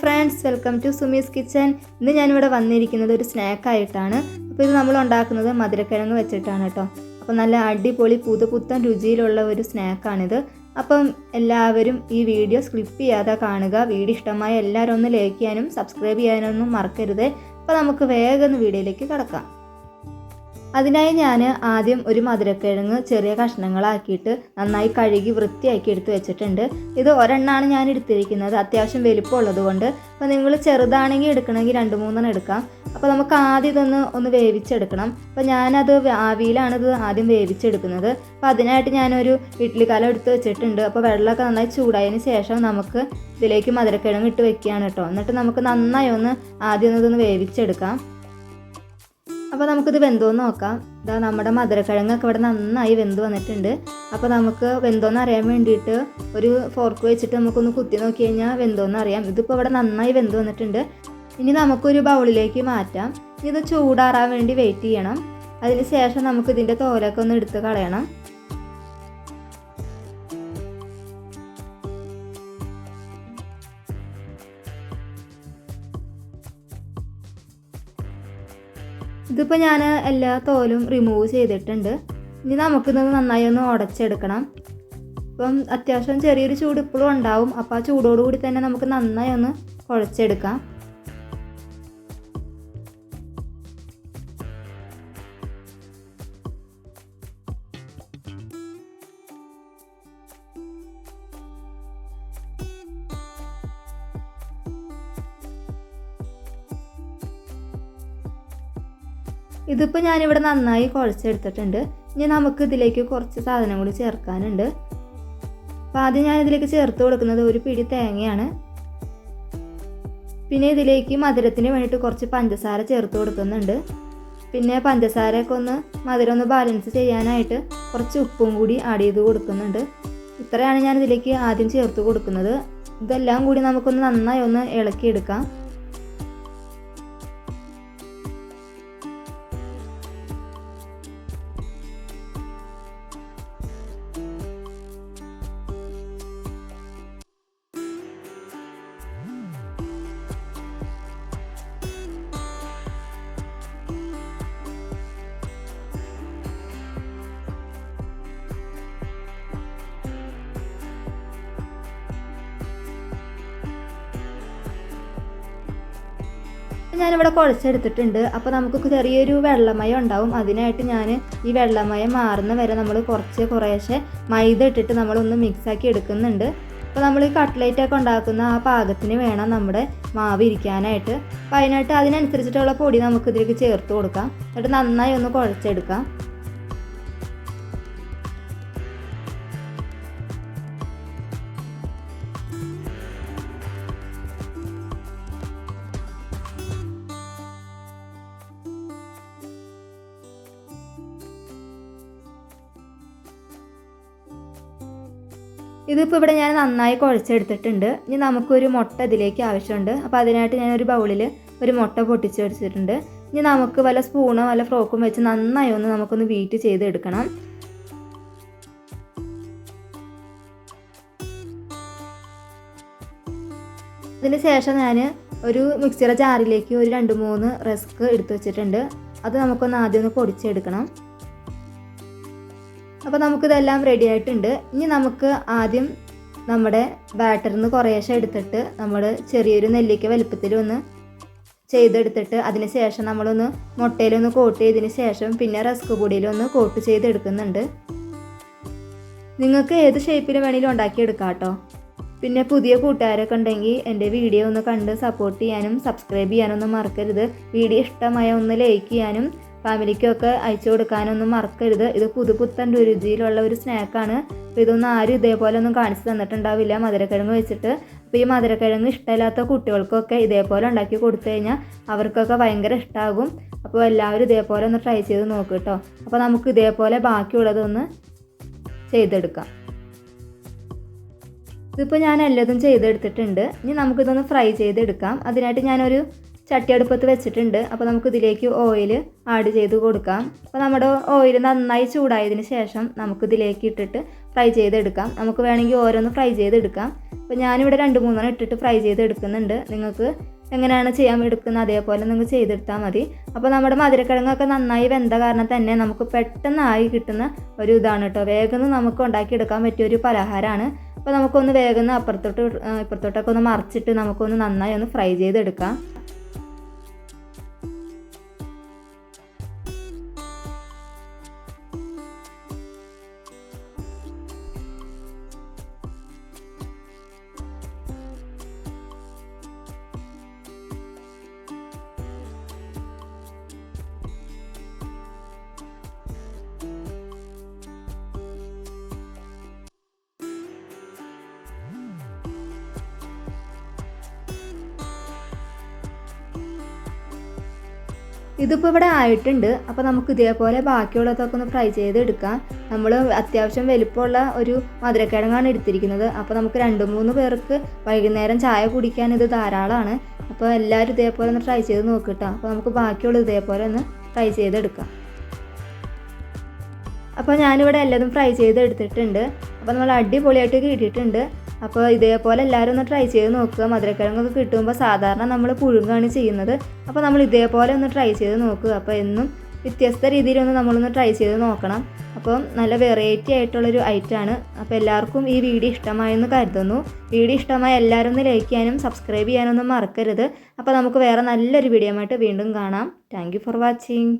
Friends welcome to Sumi's kitchen ഇന്ന് ഞാനിവിടെ വന്നിരിക്കുന്നത് ഒരു സ്നാക്കായിട്ടാണ്. അപ്പോൾ ഇത് നമ്മൾ ഉണ്ടാക്കുന്നത് മധുരക്കിഴങ്ങ് വെച്ചിട്ടാണ് കേട്ടോ. അപ്പോൾ നല്ല അടിപൊളി പുതുപുത്തൻ രുചിയിലുള്ള ഒരു സ്നാക്കാണിത്. അപ്പം എല്ലാവരും ഈ വീഡിയോ സ്കിപ്പ് ചെയ്യാതെ കാണുക. വീഡിയോ ഇഷ്ടമായ എല്ലാവരും ഒന്ന് ലൈക്ക് ചെയ്യാനും സബ്സ്ക്രൈബ് ചെയ്യാനൊന്നും മറക്കരുത്. അപ്പോൾ നമുക്ക് വേഗം വീഡിയോയിലേക്ക് കിടക്കാം. അതിനായി ഞാൻ ആദ്യം ഒരു മധുരക്കിഴങ്ങ് ചെറിയ കഷ്ണങ്ങളാക്കിയിട്ട് നന്നായി കഴുകി വൃത്തിയാക്കി എടുത്ത് വെച്ചിട്ടുണ്ട്. ഇത് ഒരെണ്ണമാണ് ഞാൻ എടുത്തിരിക്കുന്നത്. അത്യാവശ്യം വലിപ്പമുള്ളത് കൊണ്ട്. അപ്പോൾ നിങ്ങൾ ചെറുതാണെങ്കിൽ എടുക്കണമെങ്കിൽ രണ്ട് മൂന്നെണ്ണം എടുക്കാം. അപ്പോൾ നമുക്ക് ആദ്യം ഇതൊന്ന് ഒന്ന് വേവിച്ചെടുക്കണം. അപ്പോൾ ഞാനത് ആവിയിലാണ് ഇത് ആദ്യം വേവിച്ചെടുക്കുന്നത്. അപ്പോൾ അതിനായിട്ട് ഞാനൊരു ഇഡ്ഡലി കലം എടുത്ത് വെച്ചിട്ടുണ്ട്. അപ്പോൾ വെള്ളമൊക്കെ നന്നായി ചൂടായതിന് ശേഷം നമുക്ക് ഇതിലേക്ക് മധുരക്കിഴങ്ങ് ഇട്ട് വെക്കുകയാണ് കേട്ടോ. എന്നിട്ട് നമുക്ക് നന്നായി ഒന്ന് ആദ്യം ഒന്ന് ഇതൊന്ന് വേവിച്ചെടുക്കാം. അപ്പോൾ നമുക്കിത് വെന്തോന്ന് നോക്കാം. ഇതാ നമ്മുടെ മധുരക്കിഴങ്ങൊക്കെ ഇവിടെ നന്നായി വെന്ത് വന്നിട്ടുണ്ട്. അപ്പോൾ നമുക്ക് വെന്തോന്ന് അറിയാൻ വേണ്ടിയിട്ട് ഒരു ഫോർക്ക് വെച്ചിട്ട് നമുക്കൊന്ന് കുത്തി നോക്കി കഴിഞ്ഞാൽ വെന്തോന്ന് അറിയാം. ഇതിപ്പോൾ ഇവിടെ നന്നായി വെന്ത് വന്നിട്ടുണ്ട്. ഇനി നമുക്കൊരു ബൗളിലേക്ക് മാറ്റാം. ഇത് ചൂടാറാൻ വേണ്ടി വെയിറ്റ് ചെയ്യണം. അതിന് ശേഷം നമുക്ക് ഇതിന്റെ തോലൊക്കെ ഒന്ന് എടുത്ത് കളയണം. ഇതിപ്പോൾ ഞാൻ എല്ലാ തോലും റിമൂവ് ചെയ്തിട്ടുണ്ട്. ഇനി നമുക്കിത് നന്നായി ഒന്ന് ഉടച്ചെടുക്കണം. ഇപ്പം അത്യാവശ്യം ചെറിയൊരു ചൂട് ഇപ്പോഴും ഉണ്ടാവും. അപ്പോൾ ആ ചൂടോടുകൂടി തന്നെ നമുക്ക് നന്നായി ഒന്ന് കുഴച്ചെടുക്കാം. ഇതിപ്പോൾ ഞാനിവിടെ നന്നായി കുഴച്ചെടുത്തിട്ടുണ്ട്. ഇനി നമുക്ക് ഇതിലേക്ക് കുറച്ച് സാധനം കൂടി ചേർക്കാനുണ്ട്. അപ്പോൾ ആദ്യം ഞാൻ ഇതിലേക്ക് ചേർത്ത് കൊടുക്കുന്നത് ഒരു പിടി തേങ്ങയാണ്. പിന്നെ ഇതിലേക്ക് മധുരത്തിന് വേണ്ടിയിട്ട് കുറച്ച് പഞ്ചസാര ചേർത്ത് കൊടുക്കുന്നുണ്ട്. പിന്നെ പഞ്ചസാരയൊക്കെ ഒന്ന് മധുരം ഒന്ന് ബാലൻസ് ചെയ്യാനായിട്ട് കുറച്ച് ഉപ്പും കൂടി ആഡ് ചെയ്ത് കൊടുക്കുന്നുണ്ട്. ഇത്രയാണ് ഞാൻ ഇതിലേക്ക് ആദ്യം ചേർത്ത് കൊടുക്കുന്നത്. ഇതെല്ലാം കൂടി നമുക്കൊന്ന് നന്നായി ഒന്ന് ഇളക്കിയെടുക്കാം. ഞാനിവിടെ കുഴച്ചെടുത്തിട്ടുണ്ട്. അപ്പോൾ നമുക്ക് ചെറിയൊരു വെള്ളമയം ഉണ്ടാവും. അതിനായിട്ട് ഞാൻ ഈ വെള്ളമയം മാറുന്ന വരെ നമ്മൾ കുറച്ച് കുറേശ്ശെ മൈദ ഇട്ടിട്ട് നമ്മളൊന്ന് മിക്സാക്കി എടുക്കുന്നുണ്ട്. അപ്പോൾ നമ്മൾ ഈ കട്ട്ലേറ്റ് ഒക്കെ ഉണ്ടാക്കുന്ന ആ പാകത്തിന് വേണം നമ്മുടെ മാവ് ഇരിക്കാനായിട്ട്. അപ്പോൾ അതിനായിട്ട് അതിനനുസരിച്ചിട്ടുള്ള പൊടി നമുക്ക് ഇതിലേക്ക് ചേർത്ത് കൊടുക്കാം. എന്നിട്ട് നന്നായി ഒന്ന് കുഴച്ചെടുക്കാം. ഇതിപ്പോൾ ഇവിടെ ഞാൻ നന്നായി കുഴച്ചെടുത്തിട്ടുണ്ട്. ഇനി നമുക്കൊരു മുട്ട ഇതിലേക്ക് ആവശ്യമുണ്ട്. അപ്പോൾ അതിനായിട്ട് ഞാൻ ഒരു ബൗളിൽ ഒരു മുട്ട പൊട്ടിച്ച് വെച്ചിട്ടുണ്ട്. ഇനി നമുക്ക് വല്ല സ്പൂണോ വല്ല ഫ്രോക്കും വെച്ച് നന്നായി ഒന്ന് നമുക്കൊന്ന് ബീറ്റ് ചെയ്തെടുക്കണം. അതിന് ശേഷം ഞാൻ ഒരു മിക്സിയുടെ ജാറിലേക്ക് ഒരു രണ്ട് മൂന്ന് റസ്ക് എടുത്തു വെച്ചിട്ടുണ്ട്. അത് നമുക്കൊന്ന് ആദ്യം ഒന്ന് പൊടിച്ചെടുക്കണം. അപ്പോൾ നമുക്കിതെല്ലാം റെഡി ആയിട്ടുണ്ട്. ഇനി നമുക്ക് ആദ്യം നമ്മുടെ ബാറ്ററിൽ നിന്ന് കുറേശ്ശെ എടുത്തിട്ട് നമ്മൾ ചെറിയൊരു നെല്ലിക്ക വലുപ്പത്തിൽ ഒന്ന് ചെയ്തെടുത്തിട്ട് അതിന് ശേഷം നമ്മളൊന്ന് മുട്ടയിലൊന്ന് കോട്ട് ചെയ്തതിന് ശേഷം പിന്നെ റസ്ക് പൊടിയിലൊന്ന് കോട്ട് ചെയ്തെടുക്കുന്നുണ്ട്. നിങ്ങൾക്ക് ഏത് ഷേപ്പിൽ വേണമെങ്കിലും ഉണ്ടാക്കിയെടുക്കാം കേട്ടോ പിന്നെ പുതിയ കൂട്ടുകാരൊക്കെ ഉണ്ടെങ്കിൽ എന്റെ വീഡിയോ ഒന്ന് കണ്ട് സപ്പോർട്ട് ചെയ്യാനും സബ്സ്ക്രൈബ് ചെയ്യാനൊന്നും മറക്കരുത്. വീഡിയോ ഇഷ്ടമായ ഒന്ന് ലൈക്ക് ചെയ്യാനും ഫാമിലിക്കൊക്കെ അയച്ചു കൊടുക്കാനൊന്നും മറക്കരുത്. ഇത് പുതുപുത്തൻ രുചിയിലുള്ള ഒരു സ്നാക്കാണ്. അപ്പോൾ ഇതൊന്നും ആരും ഇതേപോലെ ഒന്നും കാണിച്ചു തന്നിട്ടുണ്ടാവില്ല. മധുരക്കിഴങ്ങ് വെച്ചിട്ട്. അപ്പോൾ ഈ മധുരക്കിഴങ്ങ് ഇഷ്ടമില്ലാത്ത കുട്ടികൾക്കൊക്കെ ഇതേപോലെ ഉണ്ടാക്കി കൊടുത്തു കഴിഞ്ഞാൽ അവർക്കൊക്കെ ഭയങ്കര ഇഷ്ടമാകും അപ്പോൾ എല്ലാവരും ഇതേപോലെ ഒന്ന് ട്രൈ ചെയ്ത് നോക്കുക കേട്ടോ. അപ്പോൾ നമുക്ക് ഇതേപോലെ ബാക്കിയുള്ളതൊന്ന് ചെയ്തെടുക്കാം. ഇതിപ്പോൾ ഞാൻ എല്ലാതും ചെയ്തെടുത്തിട്ടുണ്ട്. ഇനി നമുക്കിതൊന്ന് ഫ്രൈ ചെയ്തെടുക്കാം. അതിനായിട്ട് ഞാനൊരു ചട്ടി അടുപ്പത്ത് വെച്ചിട്ടുണ്ട്. അപ്പോൾ നമുക്ക് ഇതിലേക്ക് ഓയിൽ ആഡ് ചെയ്ത് കൊടുക്കാം. അപ്പോൾ നമ്മുടെ ഓയിൽ നന്നായി ചൂടായതിന് ശേഷം നമുക്ക് ഇതിലേക്ക് ഇട്ടിട്ട് ഫ്രൈ ചെയ്തെടുക്കാം. നമുക്ക് വേണമെങ്കിൽ ഓരോന്ന് ഫ്രൈ ചെയ്തെടുക്കാം. അപ്പോൾ ഞാനിവിടെ രണ്ട് മൂന്നെണ്ണം ഇട്ടിട്ട് ഫ്രൈ ചെയ്തെടുക്കുന്നുണ്ട്. നിങ്ങൾക്ക് എങ്ങനെയാണ് ചെയ്യാൻ എടുക്കുന്നത് അതേപോലെ നിങ്ങൾ ചെയ്തെടുത്താൽ മതി. അപ്പോൾ നമ്മുടെ മധുരക്കിഴങ്ങൊക്കെ നന്നായി വെന്ത കാരണം തന്നെ നമുക്ക് പെട്ടെന്നായി കിട്ടുന്ന ഒരു ഇതാണ് കേട്ടോ. വേഗം നമുക്ക് ഉണ്ടാക്കിയെടുക്കാൻ പറ്റിയ ഒരു പലഹാരമാണ്. അപ്പോൾ നമുക്കൊന്ന് വേഗം അപ്പുറത്തോട്ട് ഇപ്പുറത്തോട്ടൊക്കെ ഒന്ന് മറിച്ചിട്ട് നമുക്കൊന്ന് നന്നായി ഒന്ന് ഫ്രൈ ചെയ്തെടുക്കാം. ഇതിപ്പോൾ ഇവിടെ ആയിട്ടുണ്ട്. അപ്പോൾ നമുക്ക് ഇതേപോലെ ബാക്കിയുള്ളതൊക്കെ ഒന്ന് ഫ്രൈ ചെയ്തെടുക്കാം. നമ്മൾ അത്യാവശ്യം വലിപ്പമുള്ള ഒരു മധുരക്കിഴങ്ങാണ് എടുത്തിരിക്കുന്നത്. അപ്പോൾ നമുക്ക് രണ്ട് മൂന്ന് പേർക്ക് വൈകുന്നേരം ചായ കുടിക്കാൻ ഇത് ധാരാളമാണ്. അപ്പോൾ എല്ലാവരും ഇതേപോലെ ഒന്ന് ട്രൈ ചെയ്ത് നോക്കിട്ടോ. അപ്പോൾ നമുക്ക് ബാക്കിയുള്ളത് ഇതേപോലെ ഒന്ന് ഫ്രൈ ചെയ്തെടുക്കാം. അപ്പോൾ ഞാനിവിടെ എല്ലാതും ഫ്രൈ ചെയ്തെടുത്തിട്ടുണ്ട്. അപ്പോൾ നമ്മൾ അടിപൊളിയായിട്ട് കിട്ടിയിട്ടുണ്ട്. അപ്പോൾ ഇതേപോലെ എല്ലാവരും ഒന്ന് ട്രൈ ചെയ്ത് നോക്കുക. മധുരക്കിഴങ്ങൊക്കെ കിട്ടുമ്പോൾ സാധാരണ നമ്മൾ പുഴുങ്ങാണ് ചെയ്യുന്നത്. അപ്പോൾ നമ്മൾ ഇതേപോലെ ഒന്ന് ട്രൈ ചെയ്ത് നോക്കുക. അപ്പോൾ എന്നും വ്യത്യസ്ത രീതിയിലൊന്ന് നമ്മളൊന്ന് ട്രൈ ചെയ്ത് നോക്കണം. അപ്പം നല്ല വെറൈറ്റി ആയിട്ടുള്ളൊരു ഐറ്റമാണ് അപ്പോൾ എല്ലാവർക്കും ഈ വീഡിയോ ഇഷ്ടമായെന്ന് കരുതുന്നു. വീഡിയോ ഇഷ്ടമായ എല്ലാവരും ഒന്ന് ലൈക്ക് ചെയ്യാനും സബ്സ്ക്രൈബ് ചെയ്യാനൊന്നും മറക്കരുത്. അപ്പോൾ നമുക്ക് വേറെ നല്ലൊരു വീഡിയോ ആയിട്ട് വീണ്ടും കാണാം. Thank for watching